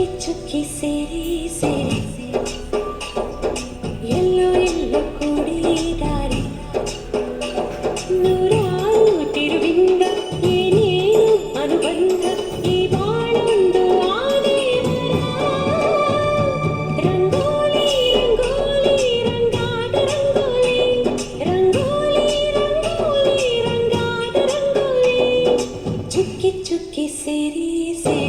சுக்கி சுக்கி சிரி சிரி yellow yellow கூடிದಾರಿ ನೂರಾರು ತಿರುವಿಂದ ಏನೇನು ಅನುಬಂಧ ಈ ಬಾಳೊಂದು ಆನೆ ರಂಗೋಲಿ ರಂಗೋಲಿ ರಂಗಾಟ ರಂಗೋಲಿ ರಂಗೋಲಿ ರಂಗೋಲಿ ರಂಗಾಟ ರಂಗೋಲಿ ಚುಕ್ಕಿ ಚುಕ್ಕಿ ಸಿರಿ ಸಿರಿ